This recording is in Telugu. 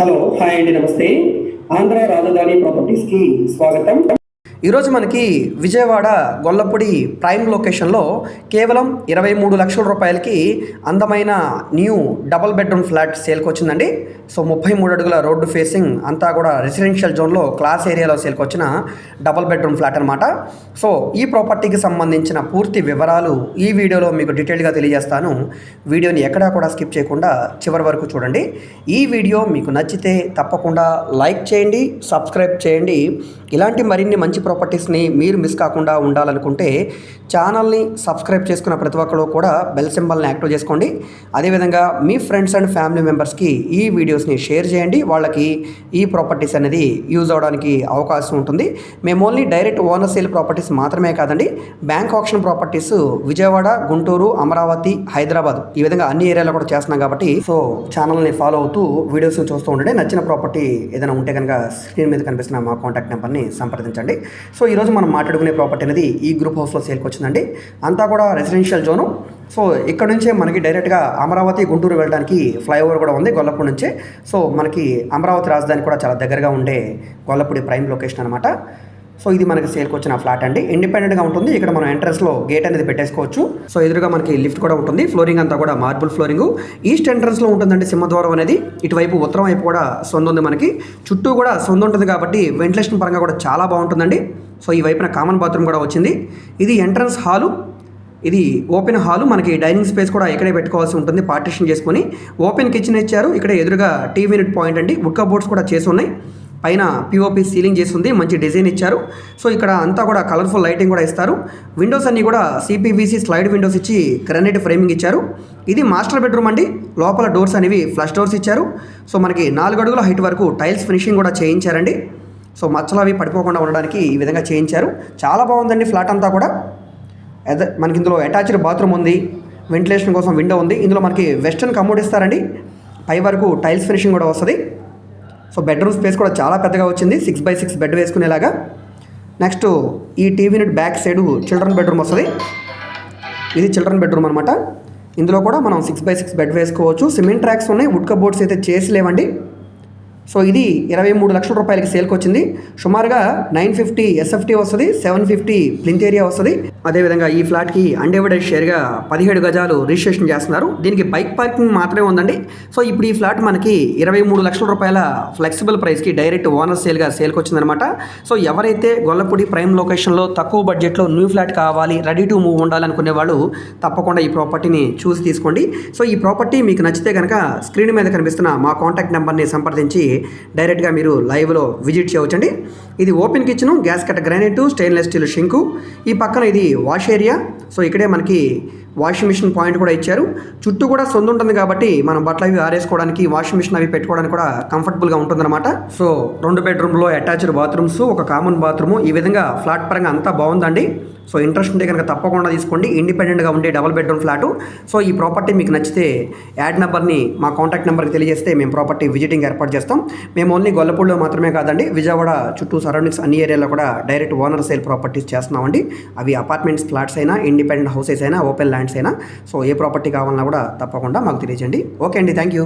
హలో హాయ్ అండి నమస్తే. ఆంధ్ర రాజధాని ప్రాపర్టీస్కి స్వాగతం. ఈరోజు మనకి విజయవాడ గొల్లపూడి ప్రైమ్ లొకేషన్లో కేవలం ఇరవై మూడు లక్షల రూపాయలకి అందమైన న్యూ డబల్ బెడ్రూమ్ ఫ్లాట్ సేల్కి వచ్చిందండి. సో ముప్పై మూడు అడుగుల రోడ్డు ఫేసింగ్ అంతా కూడా రెసిడెన్షియల్ జోన్లో క్లాస్ ఏరియాలో సేల్కి వచ్చిన డబల్ బెడ్రూమ్ ఫ్లాట్ అనమాట సో ఈ ప్రాపర్టీకి సంబంధించిన పూర్తి వివరాలు ఈ వీడియోలో మీకు డీటెయిల్గా తెలియజేస్తాను. వీడియోని ఎక్కడా కూడా స్కిప్ చేయకుండా చివరి వరకు చూడండి. ఈ వీడియో మీకు నచ్చితే తప్పకుండా లైక్ చేయండి సబ్స్క్రైబ్ చేయండి. ఇలాంటి మరిన్ని మంచి ప్రాపర్టీస్ని మీరు మిస్ కాకుండా ఉండాలనుకుంటే ఛానల్ని సబ్స్క్రైబ్ చేసుకున్న ప్రతి ఒక్కరు కూడా బెల్ సింబల్ని యాక్టివ్ చేసుకోండి. అదేవిధంగా మీ ఫ్రెండ్స్ అండ్ ఫ్యామిలీ మెంబర్స్కి ఈ వీడియోస్ని షేర్ చేయండి. వాళ్ళకి ఈ ప్రాపర్టీస్ అనేది యూజ్ అవడానికి అవకాశం ఉంటుంది. మేము only direct owner sale properties మాత్రమే కాదండి bank option properties Vijayawada Guntur Amaravati Hyderabad ఈ విధంగా అన్ని ఏరియాలో కూడా చేస్తున్నాం కాబట్టి సో ఛానల్ని ఫాలో అవుతూ వీడియోస్ చూస్తూ ఉండండి. నచ్చిన ప్రాపర్టీ ఏదైనా ఉంటే కనుక స్క్రీన్ మీద కనిపిస్తున్న మా కాంటాక్ట్ నెంబర్ని సంప్రదించండి. సో ఈరోజు మనం మాట్లాడుకునే ప్రాపర్టీ అనేది ఈ గ్రూప్ హౌస్లో సేల్కి వచ్చిందండి. అంతా కూడా రెసిడెన్షియల్ జోను సో ఇక్కడ నుంచే మనకి డైరెక్ట్గా అమరావతి గుంటూరు వెళ్ళడానికి ఫ్లైఓవర్ కూడా ఉంది గొల్లపూడి నుంచే. సో మనకి అమరావతి రాజధాని కూడా చాలా దగ్గరగా ఉండే గొల్లపూడి ప్రైమ్ లొకేషన్ అనమాట సో ఇది మనకి సేల్కి వచ్చిన ఫ్లాట్ అండి. ఇండిపెండెంట్గా ఉంటుంది. ఇక్కడ మనం ఎంట్రన్స్లో గేట్ అనేది పెట్టేసుకోవచ్చు. సో ఎదురుగా మనకి లిఫ్ట్ కూడా ఉంటుంది. ఫ్లోరింగ్ అంతా కూడా మార్బుల్ ఫ్లోరింగ్ ఈస్ట్ ఎంట్రన్స్లో ఉంటుందండి సింహద్వారం అనేది. ఇటువైపు ఉత్తరం వైపు కూడా సొంత ఉంది మనకి. చుట్టూ కూడా సొంత ఉంటుంది కాబట్టి వెంటిలేషన్ పరంగా కూడా చాలా బాగుంటుందండి. సో ఈ వైపున కామన్ బాత్రూమ్ కూడా వచ్చింది. ఇది ఎంట్రన్స్ హాలు ఇది ఓపెన్ హాలు మనకి డైనింగ్ స్పేస్ కూడా ఇక్కడే పెట్టుకోవాల్సి ఉంటుంది. పార్టిషన్ చేసుకొని. ఓపెన్ కిచెన్ ఇచ్చారు. ఇక్కడ ఎదురుగా టీవీ యూనిట్ పాయింట్ అండి. వుడ్ బోర్డ్స్ కూడా చేసి ఉన్నాయి. పైన పిఓపి సీలింగ్ చేసి ఉంది మంచి డిజైన్ ఇచ్చారు. సో ఇక్కడ అంతా కూడా కలర్ఫుల్ లైటింగ్ కూడా ఇస్తారు. విండోస్ అన్నీ కూడా సిపివిసి స్లైడ్ విండోస్ ఇచ్చి గ్రానైట్ ఫ్రేమింగ్ ఇచ్చారు. ఇది మాస్టర్ బెడ్రూమ్ అండి. లోపల డోర్స్ అనేవి ఫ్లష్ డోర్స్ ఇచ్చారు. సో మనకి నాలుగు అడుగుల హైట్ వరకు టైల్స్ ఫినిషింగ్ కూడా చేయించారండి. సో మచ్చలు అవి పడిపోకుండా ఉండడానికి ఈ విధంగా చేయించారు. చాలా బాగుందండి ఫ్లాట్ అంతా కూడా. మనకి ఇందులో అటాచ్డ్ బాత్రూమ్ ఉంది. వెంటిలేషన్ కోసం విండో ఉంది. ఇందులో మనకి వెస్టర్న్ కమోడ్ ఇస్తారండి. పై వరకు టైల్స్ ఫినిషింగ్ కూడా వస్తుంది. సో బెడ్రూమ్ స్పేస్ కూడా చాలా పెద్దగా వచ్చింది. సిక్స్ బై సిక్స్ బెడ్ వేసుకునేలాగా. నెక్స్ట్ ఈ TV unit back side children bedroom వస్తుంది. ఇది చిల్డ్రన్ బెడ్రూమ్ అనమాట ఇందులో కూడా మనం సిక్స్ బై సిక్స్ బెడ్ వేసుకోవచ్చు. సిమెంట్ ట్రాక్స్ ఉన్నాయి. వుడ్ కబోర్డ్స్ అయితే చేసి లేవండి. సో ఇది ఇరవై మూడు లక్షల రూపాయలకి సేల్కి వచ్చింది. సుమారుగా నైన్ ఫిఫ్టీ ఎస్ఎఫ్టీ వస్తుంది సెవెన్ ఫిఫ్టీ ప్లింత్ ఏరియా వస్తుంది. అదేవిధంగా ఈ ఫ్లాట్కి అన్డివైడెడ్ షేర్గా పదిహేడు గజాలు రిజిస్ట్రేషన్ చేస్తున్నారు. దీనికి బైక్ పార్కింగ్ మాత్రమే ఉందండి. సో ఇప్పుడు ఈ ఫ్లాట్ మనకి ఇరవై మూడు లక్షల రూపాయల ఫ్లెక్సిబుల్ ప్రైస్కి డైరెక్ట్ ఓనర్ సేల్గా సేల్కి వచ్చిందనమాట సో ఎవరైతే గొల్లపూడి ప్రైమ్ లొకేషన్లో తక్కువ బడ్జెట్లో న్యూ ఫ్లాట్ కావాలి రెడీ టు మూవ్ ఉండాలనుకునే వాళ్ళు తప్పకుండా ఈ ప్రాపర్టీని చూసి తీసుకోండి. సో ఈ ప్రాపర్టీ మీకు నచ్చితే కనుక స్క్రీన్ మీద కనిపిస్తున్న మా కాంటాక్ట్ నెంబర్ని సంప్రదించి డైరెక్ట్గా మీరు లైవ్లో విజిట్ చేయవచ్చండి. ఇది ఓపెన్ కిచెను గ్యాస్ కట్ట గ్రానైట్ స్టెయిన్లెస్ స్టీల్ షింకు. ఈ పక్కన ఇది వాష్ ఏరియా. సో ఇక్కడే మనకి వాషింగ్ మిషన్ పాయింట్ కూడా ఇచ్చారు. చుట్టూ కూడా సొంత ఉంటుంది కాబట్టి మనం బట్టలు అవి ఆరేసుకోవడానికి వాషింగ్ మిషన్ అవి పెట్టుకోవడానికి కూడా కంఫర్టబుల్గా ఉంటుందన్నమాట. సో రెండు బెడ్రూమ్లో అటాచ్డ్ బాత్రూమ్స్ ఒక కామన్ బాత్రూమ్. ఈ విధంగా ఫ్లాట్ పరంగా అంతా బాగుందండి. సో ఇంట్రెస్ట్ ఉంటే కనుక తప్పకుండా తీసుకోండి. ఇండిపెండెంట్గా ఉండే డబుల్ బెడ్రూమ్ ఫ్లాట్. సో ఈ ప్రాపర్టీ మీకు నచ్చితే యాడ్ నెంబర్ని మా కాంటాక్ట్ నెంబర్కి తెలియజేస్తే మేము ప్రాపర్టీ విజిటింగ్ ఏర్పాటు చేస్తాం. మేము ఓన్లీ గొల్లపూడిలో మాత్రమే కాదండి విజయవాడ చుట్టూ సరౌండింగ్స్ అన్ని ఏరియాలో కూడా డైరెక్ట్ ఓనర్ సేల్ ప్రాపర్టీస్ చేస్తున్నామండి. అవి అపార్ట్మెంట్స్ ఫ్లాట్స్ అయినా ఇండిపెండెంట్ హౌసెస్ అయినా ఓపెన్ ల్యాండ్స్ అయినా. సో ఏ ప్రాపర్టీ కావాలన్నా కూడా తప్పకుండా మాకు తెలియజేయండి. ఓకే అండి థ్యాంక్ యూ